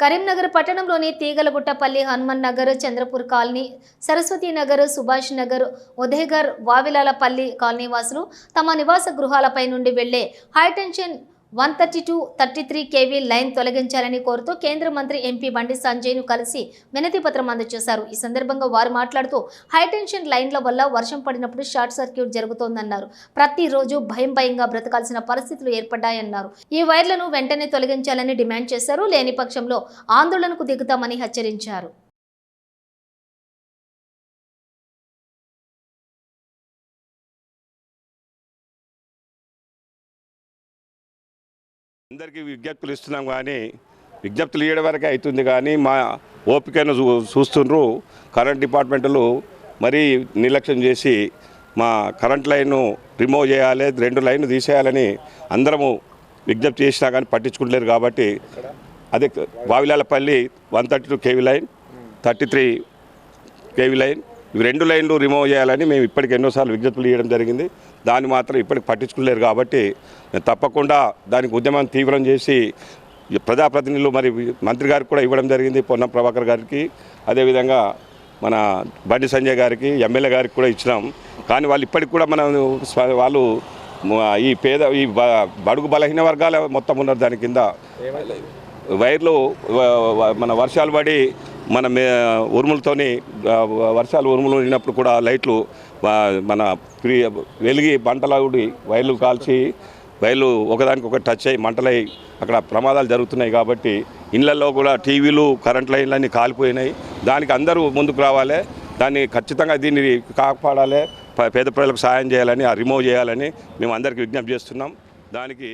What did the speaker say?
కరీంనగర్ పట్టణంలోని Teegalaguttapalli Hanuman Nagar Chandrapur colony Saraswati Nagar Subhash Nagar ఉదయగర్ Vavilalapalli colony వాసులు తమ నివాస గృహాలపై నుండి వెళ్ళే high tension one thirty two thirty three KV line తొలగించాలని కోరుతూ కేంద్ర మంత్రి ఎంపీ బండి సంజయ్ను కలిసి వినతిపత్రం అందజేశారు. ఈ సందర్భంగా వారు మాట్లాడుతూ హైటెన్షన్ లైన్ల వల్ల వర్షం పడినప్పుడు షార్ట్ సర్క్యూట్ జరుగుతోందన్నారు. ప్రతిరోజు భయం భయంగా బ్రతకాల్సిన పరిస్థితులు ఏర్పడ్డాయన్నారు. ఈ వైర్లను వెంటనే తొలగించాలని డిమాండ్ చేశారు. లేని పక్షంలో ఆందోళనకు దిగుతామని హెచ్చరించారు. అందరికీ విజ్ఞప్తులు ఇస్తున్నాం కానీ విజ్ఞప్తులు ఇవ్వడం వరకే అవుతుంది కానీ మా ఓపికను చూ చూస్తుండ్రు కరెంట్ డిపార్ట్మెంట్లు మరీ నిర్లక్ష్యం చేసి మా కరెంట్ లైన్ను రిమూవ్ చేయాలి రెండు లైన్లు తీసేయాలని అందరము విజ్ఞప్తి చేసినా కానీ పట్టించుకుంటలేరు కాబట్టి అదే Vavilalapalli one thirty two KV line thirty three KV line ఇవి రెండు లైన్లు రిమూవ్ చేయాలని మేము ఇప్పటికి ఎన్నోసార్లు విజ్ఞప్తులు ఇవ్వడం జరిగింది. దాన్ని మాత్రం ఇప్పటికి పట్టించుకోలేరు కాబట్టి తప్పకుండా దానికి ఉద్యమం తీవ్రం చేసి ప్రజాప్రతినిధులు మరి మంత్రి గారికి కూడా ఇవ్వడం జరిగింది పొన్నం ప్రభాకర్ గారికి. అదేవిధంగా మన బండి సంజయ్ గారికి ఎమ్మెల్యే గారికి కూడా ఇచ్చినాం. కానీ వాళ్ళు ఇప్పటికి కూడా మనం వాళ్ళు ఈ పేద ఈ బడుగు బలహీన వర్గాల మొత్తం ఉన్నారు దాని కింద. వైర్లు మన వర్షాలు పడి మన మే ఉరుములతోని వర్షాలు ఉరుములు ఉన్నప్పుడు కూడా లైట్లు మన ప్రి వెలిగి మంటలాగుడి వైర్లు కాల్చి వైర్లు ఒకదానికి ఒకటి టచ్ అయ్యి మంటలై అక్కడ ప్రమాదాలు జరుగుతున్నాయి కాబట్టి ఇళ్ళలో కూడా టీవీలు కరెంట్ లైన్లు అన్నీ కాలిపోయినాయి. దానికి అందరూ ముందుకు రావాలి. దాన్ని ఖచ్చితంగా దీన్ని కాపాడాలి. పేద ప్రజలకు సహాయం చేయాలని రిమూవ్ చేయాలని మేము అందరికీ విజ్ఞప్తి చేస్తున్నాం. దానికి